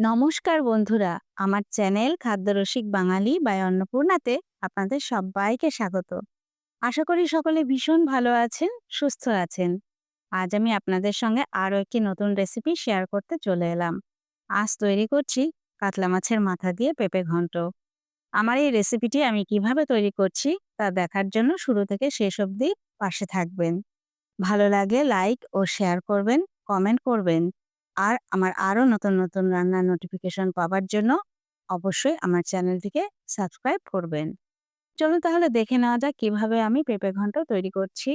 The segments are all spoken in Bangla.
নমস্কার বন্ধুরা, আমার চ্যানেল খাদ্যরসিক বাঙালি বা অন্নপূর্ণাতে আপনাদের সবাইকে স্বাগত। আশা করি সকলে ভীষণ ভালো আছেন, সুস্থ আছেন। আজ আমি আপনাদের সঙ্গে আরও একটি নতুন রেসিপি শেয়ার করতে চলে এলাম। আজ তৈরি করছি কাতলা মাছের মাথা দিয়ে পেঁপে ঘন্ট। আমার এই রেসিপিটি আমি কীভাবে তৈরি করছি তা দেখার জন্য শুরু থেকে শেষ অবধি পাশে থাকবেন। ভালো লাগলে লাইক ও শেয়ার করবেন, কমেন্ট করবেন। আর আমার আরও নতুন নতুন রান্নার নোটিফিকেশন পাওয়ার জন্য অবশ্যই আমার চ্যানেলটিকে সাবস্ক্রাইব করবেন। চলুন তাহলে দেখে নেওয়া যাক কীভাবে আমি পেঁপে ঘন্ট তৈরি করছি।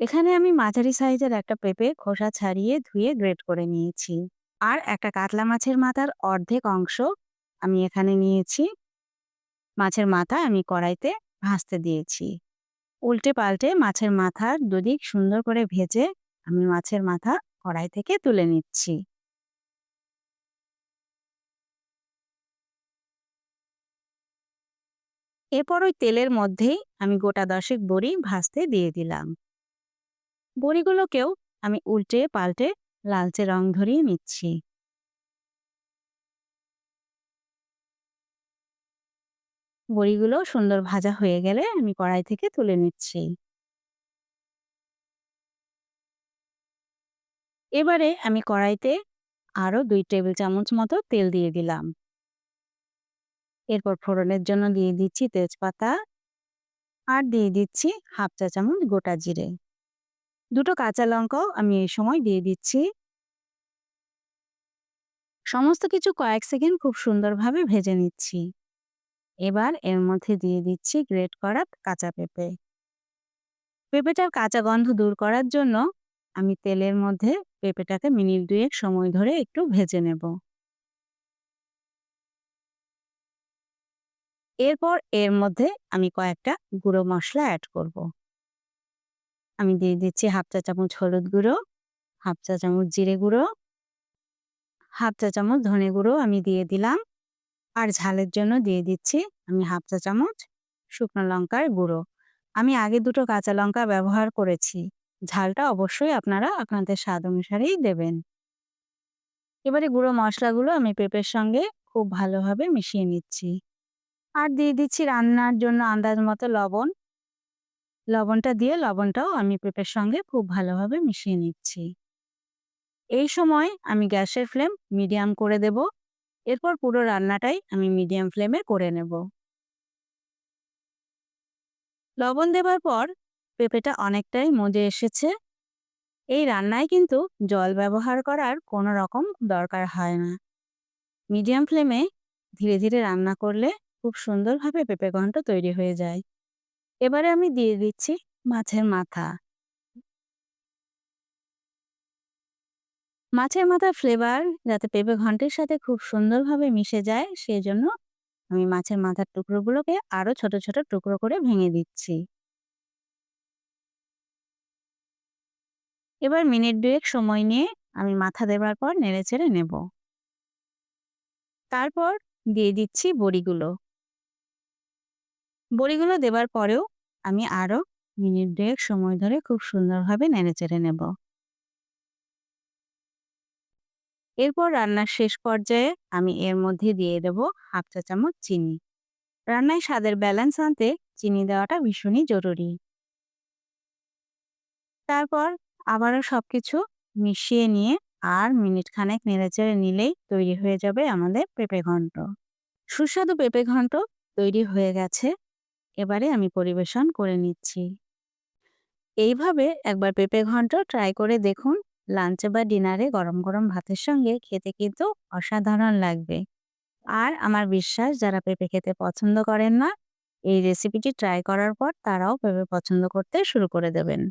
এখানে আমি মাঝারি সাইজের একটা পেঁপে খোসা ছাড়িয়ে ধুয়ে গ্রেট করে নিয়েছি। আর একটা কাতলা মাছের মাথার অর্ধেক অংশ আমি এখানে নিয়েছি। মাছের মাথা আমি কড়াইতে ভাজতে দিয়েছি। উল্টে পাল্টে মাছের মাথার দুদিক সুন্দর করে ভেজে আমি মাছের মাথা কড়াই থেকে তুলে নিচ্ছি। এরপর ওই তেলের মধ্যেই আমি গোটা দশেক বড়ি ভাজতে দিয়ে দিলাম। বড়িগুলোকেও আমি উল্টে পাল্টে লালচে রং ধরিয়ে নিচ্ছি। বড়িগুলো সুন্দর ভাজা হয়ে গেলে আমি কড়াই থেকে তুলে নিচ্ছি। এবারে আমি কড়াইতে আরও দুই টেবিল চামচ মতো তেল দিয়ে দিলাম। এরপর ফোড়নের জন্য দিয়ে দিচ্ছি তেজপাতা আর দিয়ে দিচ্ছি হাফ চা চামচ গোটা জিরে। দুটো কাঁচা লঙ্কাও আমি এই সময় দিয়ে দিচ্ছি। সমস্ত কিছু কয়েক সেকেন্ড খুব সুন্দরভাবে ভেজে নিচ্ছি। এবার এর মধ্যে দিয়ে দিচ্ছি গ্রেট করা কাঁচা পেঁপে। পেঁপেটার কাঁচা গন্ধ দূর করার জন্য আমি তেলের মধ্যে পেঁপেটাকে মিনিট দুয়েক সময় ধরে একটু ভেজে নেব। এরপর এর মধ্যে আমি কয়েকটা গুঁড়ো মশলা অ্যাড করব। আমি দিয়ে দিচ্ছি হাফ চা চামচ হলুদ গুঁড়ো, হাফ চা চামচ জিরে গুঁড়ো, হাফ চা চামচ ধনে গুঁড়ো আমি দিয়ে দিলাম। আর ঝালের জন্য দিয়ে দিচ্ছি আমি হাফ চা চামচ শুকনো লঙ্কার গুঁড়ো। আমি আগে দুটো কাঁচা লঙ্কা ব্যবহার করেছি। ঝালটা অবশ্যই আপনারা আপনাদের স্বাদ অনুসারেই দেবেন। এবারে গুঁড়ো মশলাগুলো আমি পেঁপের সঙ্গে খুব ভালোভাবে মিশিয়ে নিচ্ছি। আর দিয়ে দিচ্ছি রান্নার জন্য আন্দাজ মতো লবণ। লবণটা দিয়ে লবণটাও আমি পেঁপের সঙ্গে খুব ভালোভাবে মিশিয়ে নিচ্ছি। এই সময় আমি গ্যাসের ফ্লেম মিডিয়াম করে দেব। এরপর পুরো রান্নাটাই আমি মিডিয়াম ফ্লেমে করে নেব। লবণ দেবার পর পেঁপেটা অনেকটাই মজে এসেছে। এই রান্নায় কিন্তু জল ব্যবহার করার কোনো রকম দরকার হয় না। মিডিয়াম ফ্লেমে ধীরে ধীরে রান্না করলে খুব সুন্দরভাবে পেঁপে ঘন্ট তৈরি হয়ে যায়। এবারে আমি দিয়ে দিচ্ছি মাছের মাথা। মাছের মাথার ফ্লেভার যাতে পেঁপে ঘন্টের সাথে খুব সুন্দরভাবে মিশে যায় সেই জন্য আমি মাছের মাথার টুকরোগুলোকে আরও ছোট ছোট টুকরো করে ভেঙে দিচ্ছি। এবার মিনিট দুয়েক সময় নিয়ে আমি মাথা দেবার পর নেড়েচেড়ে নেব। তারপর দিয়ে দিচ্ছি বড়িগুলো। বড়িগুলো দেবার পরেও আমি আরও মিনিট দুয়েক সময় ধরে খুব সুন্দরভাবে নেড়েচেড়ে নেব। এরপর রান্নার শেষ পর্যায়ে আমি এর মধ্যে দিয়ে দেব হাফ চা চামচ চিনি। রান্নায় স্বাদের ব্যালেন্স আনতে চিনি দেওয়াটা ভীষণই জরুরি। তারপর আবারও সব কিছু মিশিয়ে নিয়ে আর মিনিট খানেক নেড়েচেড়ে নিলেই তৈরি হয়ে যাবে আমাদের পেঁপে ঘন্ট। সুস্বাদু পেঁপে ঘন্ট তৈরি হয়ে গেছে। এবারে আমি পরিবেশন করে নিচ্ছি। এইভাবে একবার পেঁপে ঘন্ট ট্রাই করে দেখুন, লাঞ্চে বা ডিনারে গরম গরম ভাতের সঙ্গে খেতে কিন্তু অসাধারণ লাগবে। আর আমার বিশ্বাস, যারা পেঁপে খেতে পছন্দ করেন না, এই রেসিপিটি ট্রাই করার পর তারাও পেঁপে পছন্দ করতে শুরু করে দেবেন।